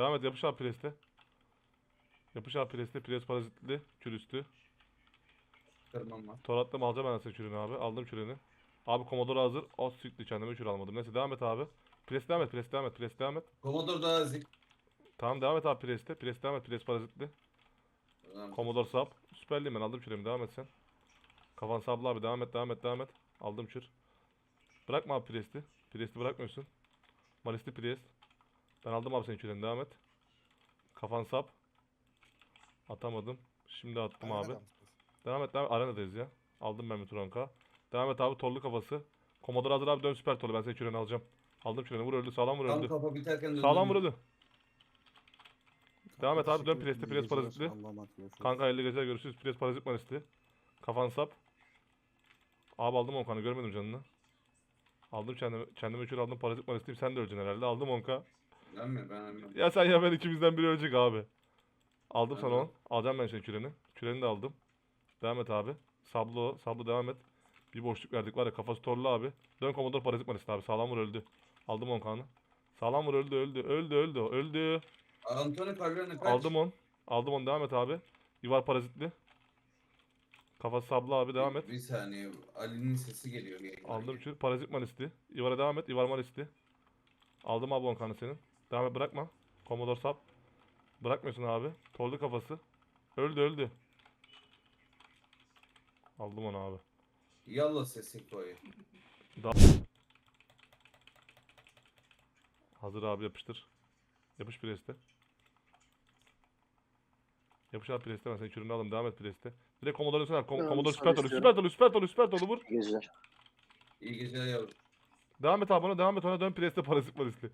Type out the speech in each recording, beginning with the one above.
Devam et yapış abi preste. Yapış abi preste. Pres parazitli. Kür üstü. Kırmam var. Torat'ta alacağım ben senin kürünü abi. Aldım kürünü. Abi Commodore hazır. Az süklü kendime kür almadım. Neyse devam et abi. Pres devam et. Pres devam et. Pres devam et. Commodore daha zik. Tamam devam et abi preste. Pres devam et. Pres parazitli. Commodore sap. Süperliyim ben aldım kürümü. Devam et sen. Kafan sablı abi. Devam et. Devam et. Devam et. Aldım kür. Bırakma abi presti. Presti bırakmıyorsun. Malisti pres. Ben aldım abi senin kürünü. Devam et. Kafan sap. Atamadım. Şimdi attım abi. Devam et devam et. Arenadayız ya. Aldım ben bir Turanka. Devam et abi torlu kafası. Commodore hazır abi dön süper torlu. Ben senin küreni alacağım. Aldım küreni. Vur öldü. Sağlam vur Tam öldü. kafa biterken Sağlam vur öldü. Devam et abi, dön preste, pres parazitli. Kanka hayırlı geceler görüşürüz. Pres parazit maristi. Kafan sap. Abi aldım onkanı görmedim canını. Aldım kendime, kendime kür aldım parazit maristiyim sen de öleceksin herhalde. Aldım onka. Ben mi? Ben mi? Ya sen ya ben ikimizden biri ölecek abi. Aldım sana on. Alacağım ben senin küreni. Küreni de aldım. Devam et abi. Sablo. Sablo devam et. Bir boşluk verdik var ya kafası torlu abi. Dön komodor parazit maristi abi. Sağlam vur öldü. Aldım onkanı. Sağlam vur öldü öldü öldü öldü öldü. Antonio Paglione kaç? Aldım on. Aldım on devam et abi. Yuvar parazitli. Kafası sablı abi devam et. Bir saniye. Ali'nin sesi geliyor. Aldım şu parazit malisti. Ivar'a devam et. Ivar malisti. Aldım abi on kanı senin. Devam et bırakma. Komodor sap. Bırakmıyorsun abi. Torlu kafası. Öldü öldü. Aldım onu abi. Yallah sesi koy. Hazır abi yapıştır. Yapış preste. Yapış abi preste ben senin kürünü aldım. Devam et preste. Direkt komodorun üstüne al. Kom sana süper istiyorum. Süper torlu. Süper torlu. Süper torlu vur. Geceler. İyi geceler yavrum. Devam et abi ona devam et ona dön preste parazit malisti.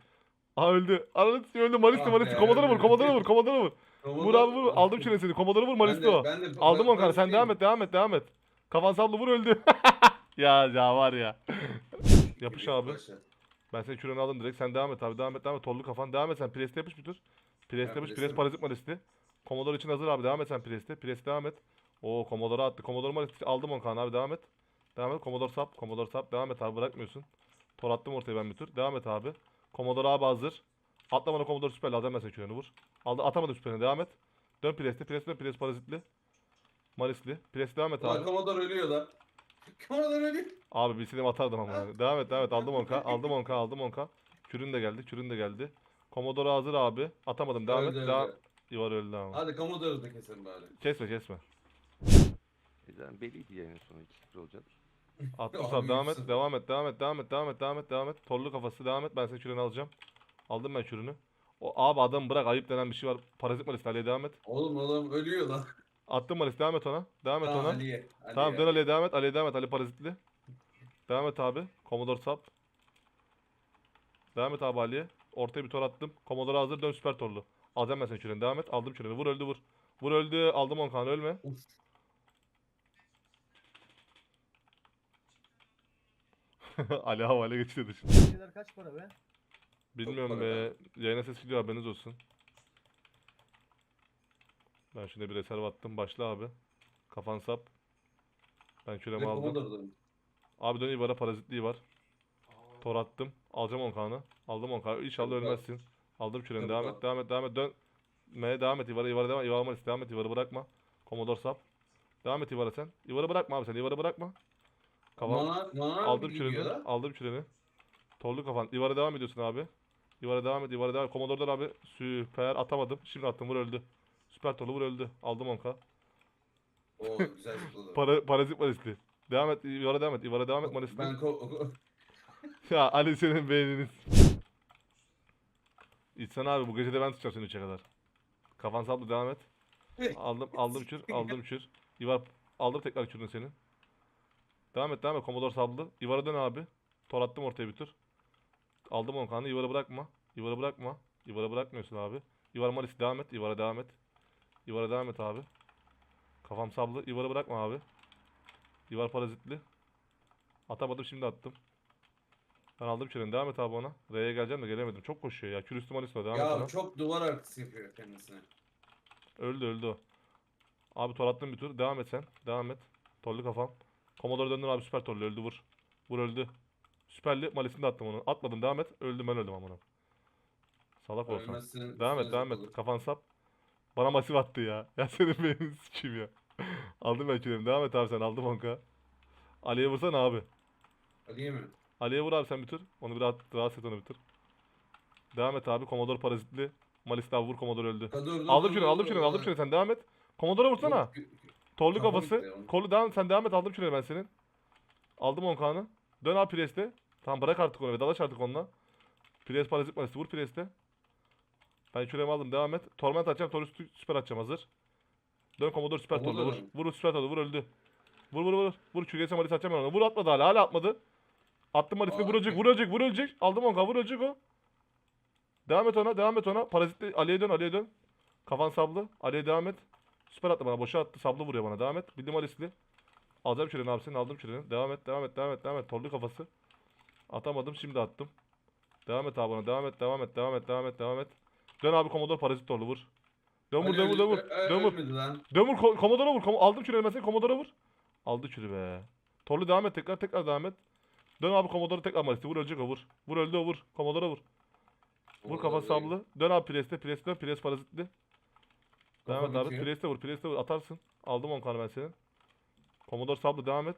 Aa öldü. Ananı s**eyim, öldü malisti Ah malisti. be, Komodora vur öldü. komodora vur komodora vur. Vur abi vur. Aldım çenesini. Komodora vur malisti o. Ben de, Aldım onu kanka. Sen devam et devam et devam et. Kafan sallı vur öldü. ya ya var ya. Yapış abi. Ben senin küreni aldım direkt. Sen devam et abi. Devam et devam et. Torlu kafan. Devam et sen. Preste yapış bir tur. Preste Ben yapış. preste Pres mi? parazit malisti. Komodor için hazır abi. Devam et sen preste. Preste devam et. Oo Komodor'a attı. Komodor malisti. Aldım onu kanka abi. Devam et. Devam et. Komodor sap. Komodor sap. Devam et abi. Bırakmıyorsun. Tor attım ortaya ben bir tur. Devam et abi. Komodor abi hazır. Atla bana Komodor süperli. Alacağım ben küreni vur. Aldı, atamadım süperini. Devam et. Dön preste. Preste dön. Pres parazitli. Marisli. Preste devam et abi. Ulan Commodore ölüyor lan. Commodore ölüyor. Abi bilseydim atardım ama. devam et devam et. Aldım onka. Aldım onka. Aldım onka. Kürün de geldi. Kürün de geldi. Komodoro hazır abi. Atamadım. Devam Öldü, et. öldü. Devam. Ivar öldü ama. Hadi Commodore'u da keselim bari. Kesme kesme. Zaten belliydi yani sonra 2-0 olacak. Attım sağ. Devam et. Devam et. Devam et. Devam et. Devam et. Devam et. Devam et. Torlu kafası. Devam et. Ben senin kürünü alacağım. Aldım ben kürünü. O abi adam bırak. Ayıp denen bir şey var. Parazit malisi. Ali'ye devam et. Oğlum oğlum ölüyor lan. Attım malisi. Devam et ona. Devam et Tamam ona. Ali'ye. Ali'ye. Tamam dön Ali'ye devam et. Ali'ye devam et. Ali parazitli. Devam et abi. Commodore sap. Devam et abi Ali'ye. Ortaya bir tor attım. Commodore hazır. Dön süper torlu. Alacağım ben senin küreni. Devam et. Aldım küreni. Vur öldü vur. Vur öldü. Aldım on kanı ölme. Uf. Ali havale geçiyordu şimdi. Şeyler kaç para be? Bilmiyorum para be. Yayına ses gidiyor haberiniz olsun. Ben şimdi bir reserv attım. Başla abi. Kafan sap. Ben küremi aldım. Abi dön İvar'a parazitliği var. Tor attım. Alacağım on kanı. Aldım on kanı. İnşallah Yok, ölmezsin. Aldım küreni. Yok, Devam et. Devam et. Devam et. Dön. M'ye devam et. İvar'a İvar'a devam et. İvar'a Malis devam et. İvar'ı bırakma. Komodor sap. Devam et İvar'a sen. İvar'ı bırakma abi sen. İvar'ı bırakma. Kafam. Mana, mana Aldım lan. Aldım küreni. Torlu kafan. İvar'a devam ediyorsun abi. İvar'a devam et. İvar'a devam et. Komodor'dan abi. Süper. Atamadım. Şimdi attım. Vur öldü. Süper torlu vur öldü. Aldım onka. Oo güzel zıpladı. Para, parazit malisli. Devam et. İvar'a devam et. İvar'a devam et malisli. Ben ko- Ya Ali senin beyniniz. İçsen abi bu gece de ben tutacağım seni 3'e kadar. Kafan saplı devam et. Aldım aldım çür aldım çür. İvar aldım tekrar çürünü senin. Devam et devam et Commodore sablı. İvar'a dön abi. Tor attım ortaya bir tur. Aldım onu kanı. İvar'ı bırakma. İvar'ı bırakma. İvar'ı bırakmıyorsun abi. İvar Malis devam et. İvar'a devam et. İvar'a devam et abi. Kafam sablı. İvar'ı bırakma abi. İvar parazitli. Atamadım şimdi attım. Ben aldım küreni. Devam et abi ona. R'ye geleceğim de gelemedim. Çok koşuyor ya. Kür üstü Malis var. Devam et ona. ya çok duvar arkası yapıyor kendisine. Öldü öldü o. Abi tor attım bir tur. Devam et sen. Devam et. Torlu kafam. Komodora döndüm abi süper torlu öldü vur. Vur öldü. Süperli malisini de attım onu. Atmadım devam et. Öldüm ben öldüm amına. Salak olsan. Ölmezsin. Devam et devam et. Kafan sap. Bana masif attı ya. Ya senin beynini sikeyim ya. aldım ben küremi. Devam et abi sen. Aldım onka. Ali'ye vursana abi. Ali'ye mi? Ali'ye vur abi sen bir tur. Onu bir rahat, rahatsız et onu bir tur. Devam et abi. Komodor parazitli. Malis abi vur Komodor öldü. Ha, dur, dur, Aldım şunu aldım şunu aldım şunu sen devam et. Komodora vursana. Yok, Torlu Kafam kafası. ya. Kolu devam sen devam et aldım şunu ben senin. Aldım onkanı. Dön abi preste. Tamam bırak artık onu. Dalaş artık onunla. Pres parazit malisi vur preste. Ben küremi aldım devam et. Torment atacağım. Torus süper atacağım hazır. Dön Commodore süper torlu Commodore vur. mu? Vur süper torlu vur öldü. Vur vur vur. Vur küresi malisi atacağım ben ona. Vur atmadı hala hala atmadı. Attım malisini Aa, vur ölecek vur ölecek vur ölecek. Aldım onka vur ölecek o. Devam et ona devam et ona. Parazitli Ali'ye dön Ali'ye dön. Kafan sablı. Ali'ye devam et. Süper attı bana. Boşa attı. Sablı vuruyor bana. Devam et. Bildim Alisli. Alacağım şuraya abi senin. Aldım şuraya. Devam et. Devam et. Devam et. Devam et. Torlu kafası. Atamadım. Şimdi attım. Devam et abi ona. Devam et. Devam et. Devam et. Devam et. Devam et. Dön abi Commodore parazit torlu vur. Dön vur. Dön vur. Dön vur. Dön vur. Dön vur. Ko- Commodore'a vur. Kom- aldım şuraya mesela. Commodore'a vur. Aldı şurayı be. Torlu devam et. Tekrar tekrar devam et. Dön abi Commodore'a tekrar malisi. Vur ölecek o vur. Vur öldü o vur. Commodore'a vur. Vur kafa sablı. Dön abi. Priest'e dön. Priest parazitli. Devam et abi. Priest'e vur. Priest'e vur. Atarsın. Aldım on kanı ben senin. Commodore sablı devam et.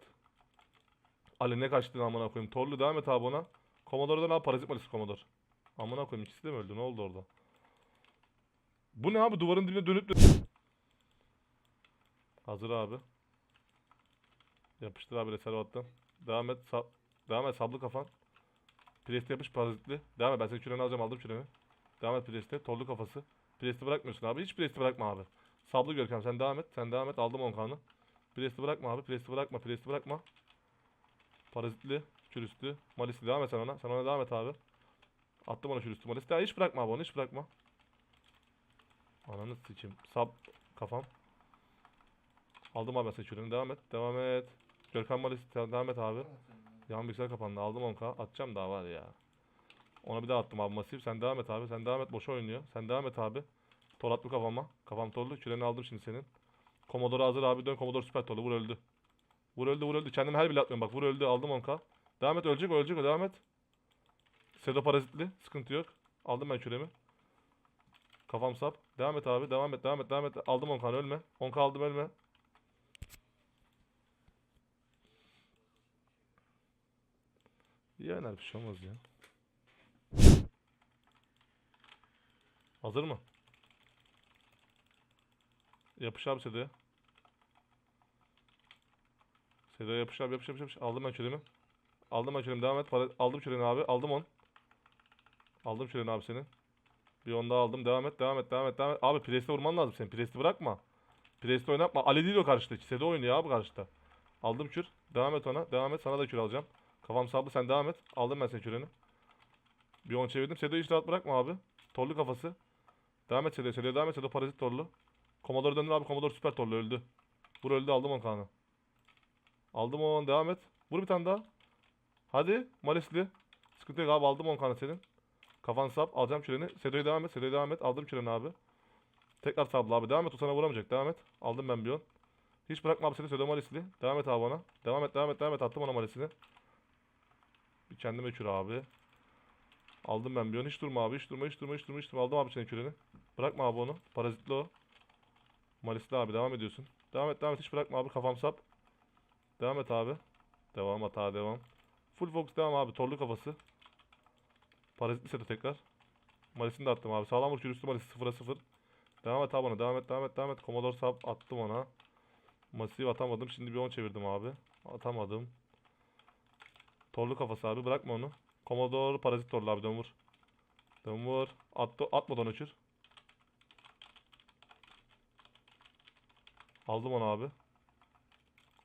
Ali ne kaçtın amına koyayım. Torlu devam et abi ona. Commodore'dan abi parazit malisi Commodore. Amına koyayım ikisi de mi öldü? Ne oldu orada? Bu ne abi? Duvarın dibine dönüp dönüp. Hazır abi. Yapıştır abi reservattan. Devam et. Sab devam et sablı kafan. Priest'e yapış parazitli. Devam et. Ben senin küreni alacağım. Aldım küreni. Devam et Priest'e. Torlu kafası. Priest'i bırakmıyorsun abi. Hiç Priest'i bırakma abi. Sablı Görkem sen devam et. Sen devam et. Aldım 10 kanı. Priest'i bırakma abi. Priest'i bırakma. Priest'i bırakma. Parazitli. Çürüstü. Malisli. Devam et sen ona. Sen ona devam et abi. Attım ona çürüstü. Malisli. Daha hiç bırakma abi onu. Hiç bırakma. Ananı sikeyim. Sab kafam. Aldım abi ben senin çürünü. Devam et. Devam et. Görkem Malis. sen Devam et abi. Yan bilgisayar kapandı. Aldım 10k. Atacağım daha var ya. Ona bir daha attım abi masif. Sen devam et abi. Sen devam et. Boşa oynuyor. Sen devam et abi. Tor attı kafama. Kafam torlu. Küreni aldım şimdi senin. Commodore hazır abi. Dön Commodore süper torlu. Vur öldü. Vur öldü vur öldü. Kendimi her bile atmıyorum. Bak vur öldü. Aldım 10k. Devam et. Ölecek ölecek. Devam et. Sedo parazitli. Sıkıntı yok. Aldım ben küremi. Kafam sap. Devam et abi. Devam et. Devam et. Devam et. Aldım 10k. Ölme. 10k aldım ölme. Oynar bir şey olmaz ya. Hazır mı? Yapış abi Sedo'ya. Sedo'ya yapış abi yapış yapış yapış. Aldım ben küremi. Aldım ben küremi devam et. Para, aldım küreni abi. Aldım on. Aldım küreni abi senin. Bir on daha aldım. Devam et devam et devam et devam et. Abi Priest'e vurman lazım senin. Priest'i bırakma. Priest'i oynatma. Ali değil o karşıda. Sedo oynuyor abi karşıda. Aldım kür. Devam et ona. Devam et. Sana da kür alacağım. Kafam sablı sen devam et. Aldım ben senin küreni. Bir on çevirdim. Sedo'yu hiç rahat bırakma abi. Torlu kafası. Devam et Sedo'ya. Sedo'ya devam et. Sedo parazit torlu. Commodore döndür abi. Commodore süper torlu öldü. Vur öldü. Aldım on kanı. Aldım on. Devam et. Vur bir tane daha. Hadi. Malisli. Sıkıntı yok abi. Aldım on kanı senin. Kafan sap. Alacağım küreni. Sedo'ya devam et. Sedo'ya devam et. Aldım küreni abi. Tekrar sablı abi. Devam et. O sana vuramayacak. Devam et. Aldım ben bir on. Hiç bırakma abi seni. Sedo Malisli. Devam et abi ona. Devam et. Devam et. Devam et. Attım ona Malisini. Bir kendime kür abi. Aldım ben bir on. Hiç durma abi. Hiç durma. Hiç durma. Hiç durma. Hiç durma. Aldım abi senin küreni. Bırakma abi onu. Parazitli o. Malisli abi. Devam ediyorsun. Devam et. Devam et. Hiç bırakma abi. Kafam sap. Devam et abi. Devam hata devam. Full focus devam abi. Torlu kafası. Parazitli seti tekrar. Malisini de attım abi. Sağlam vur üstü malisi 0'a 0. Devam et abi ona. Devam et. Devam et. Devam et. Commodore sap attım ona. Masif atamadım. Şimdi bir 10 çevirdim abi. Atamadım. Torlu kafası abi. Bırakma onu. Commodore parazit torlu abi. Dön vur. Attı. Atmadan uçur. Aldım onu abi.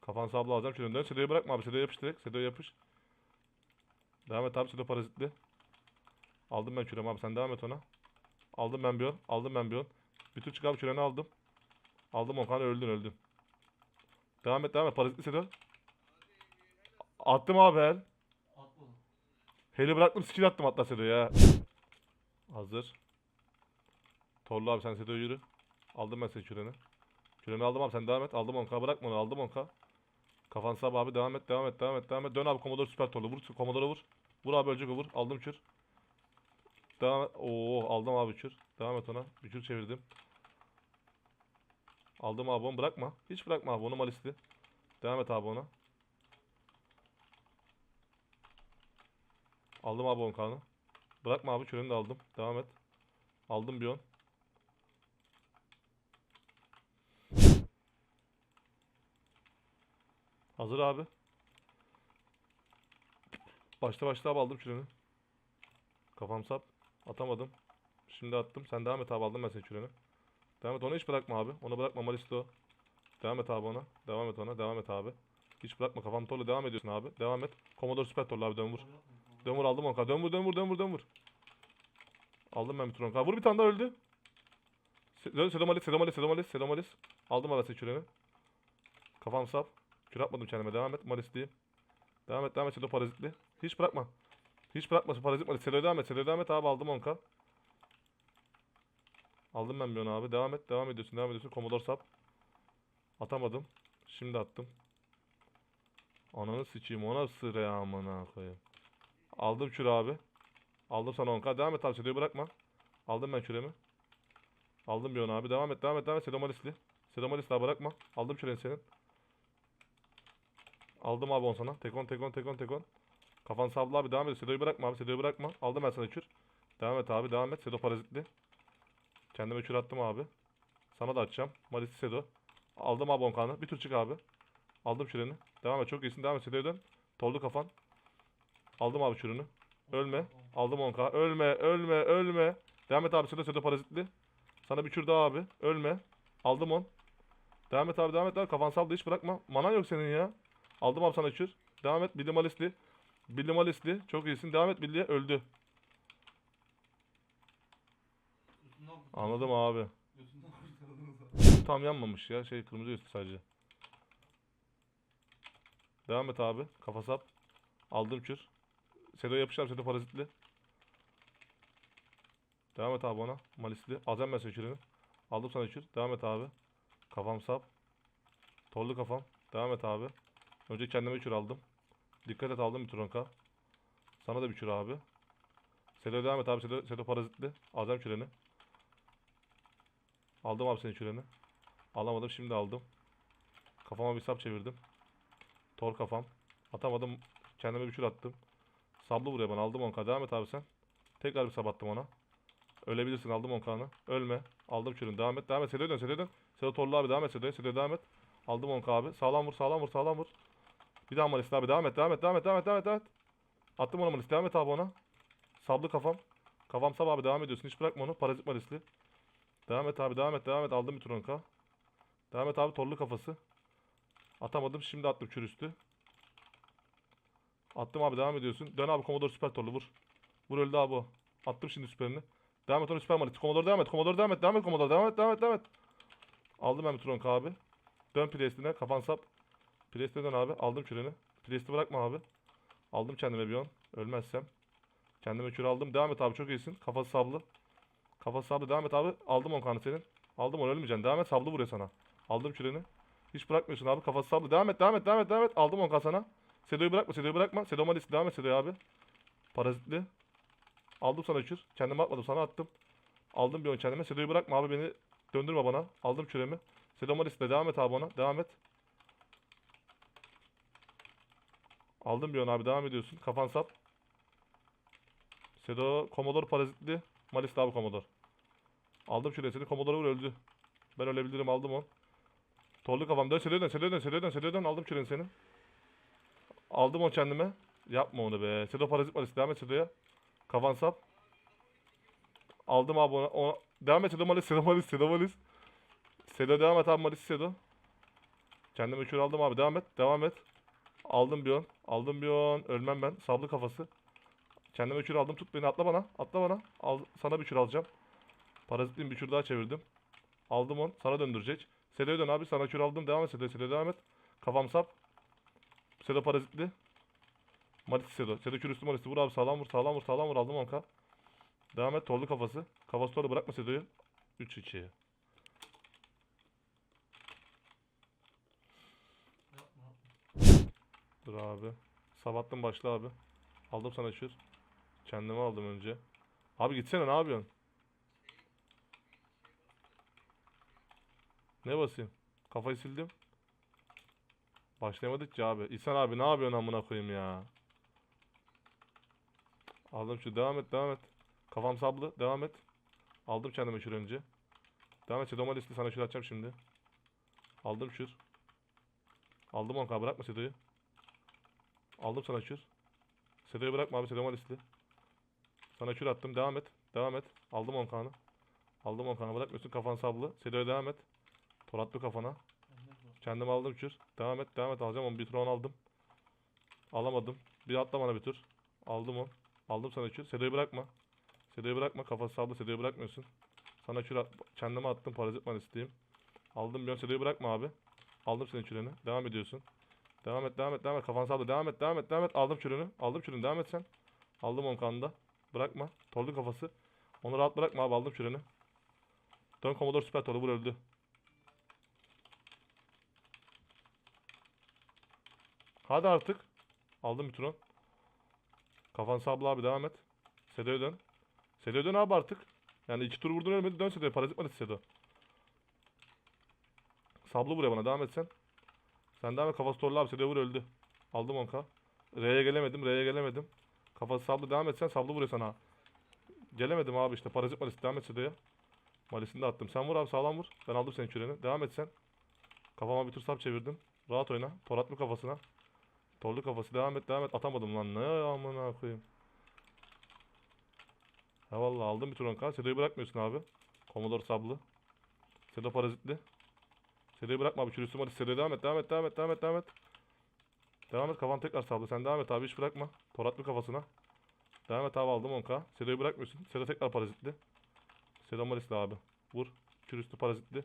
Kafan sabla alacağım. Şunu dön. Sedo'yu bırakma abi. Sedo'ya yapış direkt. Sedo'ya yapış. Devam et abi. Sedo parazitli. Aldım ben küremi abi. Sen devam et ona. Aldım ben bir on. Aldım ben bir on. Bütün çık abi küreni aldım. Aldım Okan öldün öldün. Devam et devam et. Parazitli Sedo. Attım abi el. Heli bıraktım skill attım hatta Sedo'ya. Hazır. Torlu abi sen Sedo'ya yürü. Aldım ben senin küreni. Küreni aldım abi sen devam et. Aldım 10k bırakma onu aldım 10k. Kafan sab abi devam et devam et devam et devam et. Dön abi Commodore süper torlu vur. Commodore'a vur. Vur abi ölecek vur. Aldım kür. Devam et. Oo aldım abi üçür. Devam et ona. Üçür çevirdim. Aldım abi onu bırakma. Hiç bırakma abi onu malisli. Devam et abi ona. Aldım abi onu kanı. Bırakma abi çölünü de aldım. Devam et. Aldım bir on. Hazır abi. Başta başta abi aldım çürünü. Kafam sap. Atamadım. Şimdi attım. Sen devam et abi aldım ben senin çürünü. Devam et onu hiç bırakma abi. Onu bırakma Malisto. Devam et abi ona. Devam et ona. Devam et abi. Hiç bırakma kafam torla devam ediyorsun abi. Devam et. Commodore Süper Torla abi dön vur. Dön aldım onu. Dön vur dön vur. Aldım ben bir tur onu. Vur bir tane daha öldü. Dön Sedomalis Sedomalis Sedomalis Sedomalis. Aldım arası çüreni. Kafam sap. Kür atmadım kendime. Devam et. Malisli. Devam et. Devam et. Sedo parazitli. Hiç bırakma. Hiç bırakma. Parazit Malis. Sedo'ya devam et. Sedo'ya devam et abi. Aldım 10k. Aldım ben bir onu abi. Devam et. Devam ediyorsun. Devam ediyorsun. Commodore sap. Atamadım. Şimdi attım. Ananı sıçayım. Ona sıra amına koyayım. Aldım kür abi. Aldım sana 10k. Devam et abi. Sedo'yu bırakma. Aldım ben küremi. Aldım bir onu abi. Devam et. Devam et. Devam et. Sedo Malisli. Sedo Malisli daha bırakma. Aldım küreni senin. Aldım abi on sana. Tekon tekon tekon tekon. Kafan sabla abi devam et. Sedo'yu bırakma abi. Sedo'yu bırakma. Aldım ben sana kür. Devam et abi. Devam et. Sedo parazitli. Kendime kür attım abi. Sana da atacağım. Malisli Sedo. Aldım abi 10 kanı. Bir tur çık abi. Aldım küreni. Devam et. Çok iyisin. Devam et. Sedo'ya dön. Toldu kafan. Aldım abi kürünü. Ölme. Aldım 10k. Ölme. Ölme. Ölme. Devam et abi. Sedo Sedo parazitli. Sana bir kür daha abi. Ölme. Aldım 10. Devam et abi. Devam et abi. Kafan saldı. Hiç bırakma. Manan yok senin ya. Aldım abi sana kür. Devam et. Billy Malisli. Billy Malisli. Çok iyisin. Devam et Billy'ye. Öldü. Anladım abi. Tam yanmamış ya. Şey kırmızı üstü sadece. Devam et abi. Kafa sap. Aldım kür. Sedo yapışlar. Sedo parazitli. Devam et abi ona. Malisli. Alacağım ben senin kürünü. Aldım sana kür. Devam et abi. Kafam sap. Torlu kafam. Devam et abi. Önce kendime kür aldım. Dikkat et aldım bir tronka. Sana da bir kür abi. Sedo devam et abi. Sedo, Sedo parazitli. Alacağım küreni. Aldım abi senin küreni. Alamadım şimdi aldım. Kafama bir sap çevirdim. Tor kafam. Atamadım. Kendime bir kür attım. Sablı buraya bana. Aldım 10k. Devam et abi sen. Tekrar bir sap attım ona. Ölebilirsin. Aldım 10k'nı. Ölme. Aldım kürünü. Devam et. Devam et. Sedo'ya dön. Sedo'ya dön. Sedo torlu abi. Devam et Sedo'ya. Sedo'ya devam et. Aldım 10k abi. Sağlam vur. Sağlam vur. Sağlam vur. Bir daha Malis abi. Devam et. Devam et. Devam et. Devam et. Devam et. Devam et. Attım ona Malis. Devam et abi ona. Sablı kafam. Kafam sab abi. Devam ediyorsun. Hiç bırakma onu. Parazit Malisli. Devam et abi. Devam et. Devam et. Aldım bir tronka. Devam et abi. Torlu kafası. Atamadım. Şimdi attım kür üstü. Attım abi. Devam ediyorsun. Dön abi. Commodore süper torlu. Vur. Vur öldü abi. Attım şimdi süperini. Devam et onu süper malis. Commodore devam et. Commodore devam et. Devam et Commodore. Devam et. Devam et. Devam et. Aldım ben bir tronka abi. Dön Priest'ine. Kafan sap. Priest'e dön abi. Aldım küreni. Priest'i bırakma abi. Aldım kendime bir on. Ölmezsem. Kendime kür aldım. Devam et abi. Çok iyisin. Kafası sablı. Kafası sablı. Devam et abi. Aldım on kanı senin. Aldım onu ölmeyeceksin. Devam et. Sablı buraya sana. Aldım küreni. Hiç bırakmıyorsun abi. Kafası sablı. Devam et. Devam et. Devam et. Devam et. Aldım on kan sana. Sedo'yu bırakma. Sedo'yu bırakma. Sedo Malis. Devam et Sedo'ya abi. Parazitli. Aldım sana kür. Kendime atmadım. Sana attım. Aldım bir on kendime. Sedo'yu bırakma abi. Beni döndürme bana. Aldım küremi. Sedo Malis'le devam et abi ona. Devam et. Aldım bir on abi. Devam ediyorsun. Kafan sap. Sedo Commodore parazitli. Malis abi Commodore. Aldım şuraya seni. Commodore vur öldü. Ben ölebilirim. Aldım on. Torlu kafam. Dön Sedo'ya dön. Sedo'ya dön. Sedo'ya dön. Aldım küreni senin. Aldım o kendime. Yapma onu be. Sedo parazit Malis. Devam et Sedo'ya. Kafan sap. Aldım abi ona. ona. Devam et Sedo Malis. Sedo Malis. Sedo Malis. Sedo devam et abi Malis Sedo. Kendime kür aldım abi. Devam et. Devam et. Aldım bir on. Aldım bir on. Ölmem ben. Sablı kafası. Kendime kür aldım. Tut beni. Atla bana. Atla bana. Al, sana bir kür alacağım. Parazitliyim bir kür daha çevirdim. Aldım on. Sana döndürecek. Sedo'ya dön abi. Sana kür aldım. Devam et Sedo'ya. Sedo'ya devam et. Kafam sap. Sedo parazitli. Malis Sedo. Sedo kür üstü Malis'i. Vur abi. Sağlam vur. Sağlam vur. Sağlam vur. Aldım 10k. Devam et. Torlu kafası. Kafası torlu. Bırakma Sedo'yu. 3-2. Dur abi. Sabattım başla abi. Aldım sana şur. Kendime aldım önce. Abi gitsene ne yapıyorsun? Ne basayım? Kafayı sildim. Başlayamadık ki abi. İhsan abi ne yapıyorsun amına koyayım ya? Aldım şu devam et devam et. Kafam sablı devam et. Aldım kendime şur önce. Devam et Sedo Malisli sana şur atacağım şimdi. Aldım şur. Aldım onka bırakma Sedo'yu. Aldım sana şur. Sedo'yu bırakma abi Sedo Malisli. Sana şur attım devam et. Devam et. Aldım onkanı. Aldım onkanı bırakmıyorsun kafan sablı. Sedo'ya devam et. Toratlı kafana. Kendim aldım şur. Devam et devam et alacağım onu bir tur aldım. Alamadım. Bir atla bana bir tur. Aldım on. Aldım sana şur. Sedo'yu bırakma. Sedo'yu bırakma. Kafası sablı Sedo'yu bırakmıyorsun. Sana şur at. Kendime attım parazit man isteyeyim. Aldım bir. Sedo'yu bırakma abi. Aldım senin çürünü. Devam ediyorsun. Devam et devam et devam et. Kafan sablı. Devam et devam et devam et. Aldım çürünü. Aldım çürünü. Devam et sen. Aldım on kanında. Bırakma. Torlu kafası. Onu rahat bırakma abi. Aldım çürünü. Dön Commodore Süper Torlu vur öldü. Hadi artık. Aldım bir tron. Kafan sablı abi devam et. Sedo'ya dön. Sedo'ya dön abi artık. Yani iki tur vurdun ölmedi dön Sedo'ya. Parazit var Sedo. Sablı buraya bana devam et sen. Sen devam et kafası torlu abi Sedo'ya vur öldü. Aldım 10k. R'ye gelemedim R'ye gelemedim. Kafası sablı devam et sen sablı buraya sana. Gelemedim abi işte parazit malisi devam et Sedo'ya. Malisini de attım. Sen vur abi sağlam vur. Ben aldım senin küreni. Devam et sen. Kafama bir tur sap çevirdim. Rahat oyna. Torat mı kafasına? Torlu kafası devam et devam et. Atamadım lan. Ne amına koyayım. Ha vallahi aldım bir 10k. Sedo'yu bırakmıyorsun abi. Commodore sablı. Sedo parazitli. Sedo'yu bırakma abi. Çürüsü var. Sedo'ya devam et devam et devam et devam et devam et. Devam et kafan tekrar sablı. Sen devam et abi hiç bırakma. Torat mı kafasına? Devam et abi aldım 10k. Sedo'yu bırakmıyorsun. Sedo tekrar parazitli. Sedo Malisli abi. Vur. Çürüstü parazitli.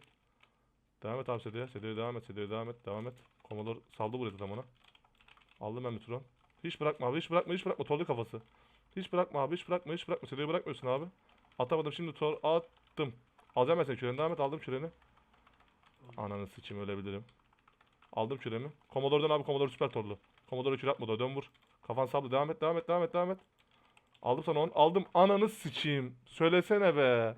Devam et abi Sedo'ya. Sedo'ya devam et. Sedo'ya devam et. Devam et. Commodore saldı buraya tam ona. Aldım ben bir. Hiç bırakma abi. Hiç bırakma. Hiç bırakma. Torlu kafası. Hiç bırakma abi. Hiç bırakma. Hiç bırakma. Sedo'yu bırakmıyorsun abi. Atamadım. Şimdi tor attım. Alacağım ben senin küreni. Devam et. Aldım küreni. Ananı sıçayım ölebilirim. Aldım küremi. Commodore'dan abi Commodore süper torlu. Commodore kür atmadı. Dön vur. Kafan sablı. Devam et. Devam et. Devam et. Devam et. Aldım sana onu. Aldım. Ananı sıçayım. Söylesene be.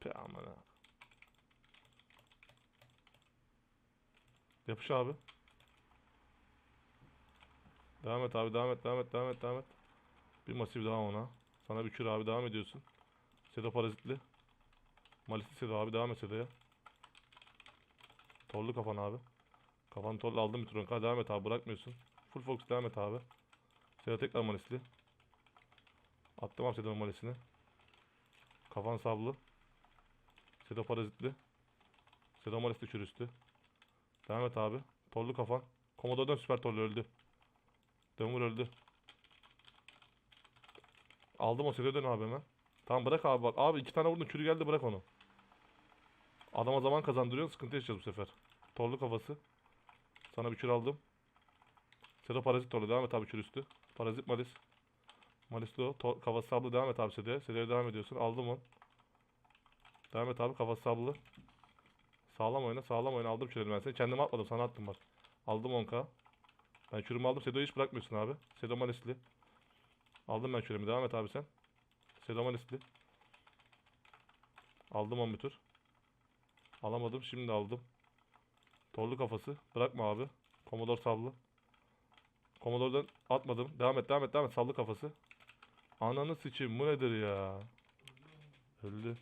Pe amına. Yapış abi. Devam et abi devam et devam et devam et devam et. Bir masif daha ona. Sana bir kür abi devam ediyorsun. Sedo parazitli. Malisli Sedo abi devam et Sedo'ya. Torlu kafan abi. Kafanı torlu aldım bir tronka devam et abi bırakmıyorsun. Full focus devam et abi. Sedo tekrar malisli. Attım abi Sedo'nun malisini. Kafan sablı. Sedo parazitli. Sedo malisli çürüstü. Devam et abi. Torlu kafan. Komodo'dan süper torlu öldü. Dönvur öldü. Aldım o seri dön abi hemen. Tamam bırak abi bak. Abi iki tane vurdun çürü geldi bırak onu. Adama zaman kazandırıyorsun sıkıntı yaşayacağız bu sefer. Torlu kafası. Sana bir çür aldım. Sedo parazit torlu devam et abi çür üstü. Parazit malis. Malisli o. Tor- kafası sablı devam et abi Sedo'ya. Sedo'ya devam ediyorsun. Aldım onu. Devam et abi kafası sablı. Sağlam oyna sağlam oyna aldım çürünü ben seni. Kendime atmadım sana attım bak. Aldım 10k. Ben çürümü aldım. Sedo'yu hiç bırakmıyorsun abi. Sedo Malisli. Aldım ben çürümü. Devam et abi sen. Sedo Malisli. Aldım 10 bir tur. Alamadım. Şimdi aldım. Torlu kafası. Bırakma abi. Commodore sablı. Commodore'dan atmadım. Devam et devam et devam et. Sallı kafası. Ananı sıçayım. Bu nedir ya? Öldü.